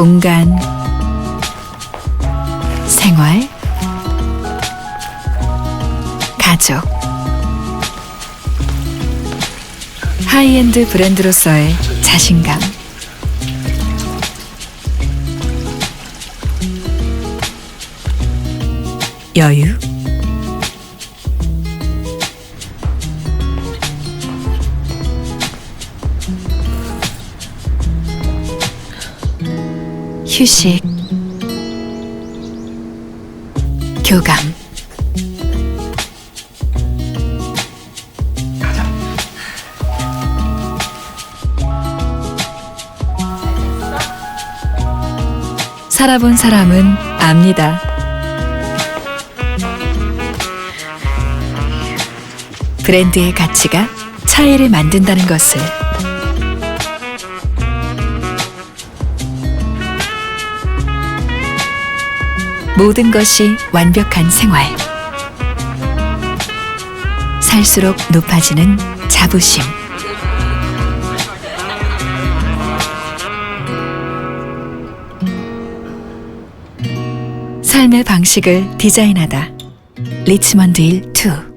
공간, 생활, 가족. 하이엔드 브랜드로서의 자신감. 여유. 휴식. 교감. 살아본 사람은 압니다. 브랜드의 가치가 차이를 만든다는 것을. 모든 것이 완벽한 생활. 살수록 높아지는 자부심. 삶의 방식을 디자인하다. 리치먼드 일 2.